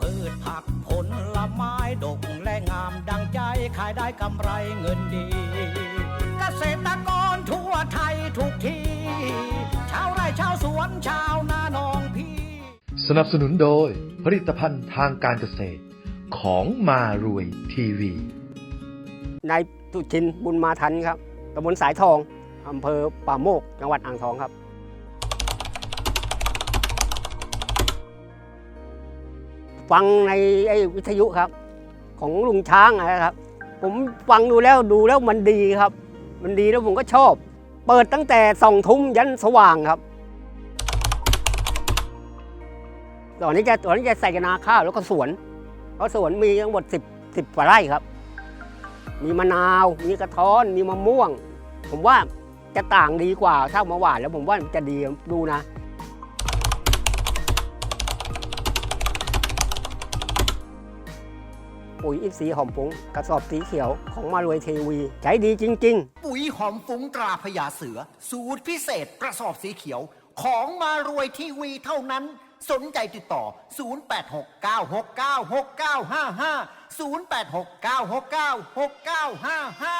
พืชผักผลลไม้ดกและงามดังใจขายได้กำไรเงินดี เกษตรกรทั่วไทยทุกที่ชาวไร่ชาวสวนชาวนานองพี่สนับสนุนโดยผลิตภัณฑ์ทางการเกษตร ของมารวยทีวี นายตุชินบุญมาทันครับตำบลสายทองอำเภอป่าโมก จังหวัดอ่างทองครับ ฟังในไอ้วิทยุครับ ของลุงช้างนะครับ ผมฟังดูแล้วดูแล้วมันดีครับ มันดีแล้วผมก็ชอบ เปิดตั้งแต่สองทุ่มยันสว่างครับ ตอนนี้จะตอนนี้จะใส่กะนาข้าวแล้วก็สวนเพราะสวนมีทั้งหมดสิบสิบกว่าไร่ครับ มีมะนาว มีกระท้อน มีมะม่วง ผมว่าจะต่างดีกว่าถ้ามาหวานแล้วผมว่ามันจะดีดูนะ ปุ๋ยอินทรีย์หอมปุ๋งกระสอบสีเขียวของมารวยเทวีใช้ดีจริง ๆ ปุ๋ยหอมฟุ้งตราพญาเสือ สูตรพิเศษกระสอบสีเขียว ของมารวยทีวีเท่านั้น สนใจติดต่อ 0869696955 0869696955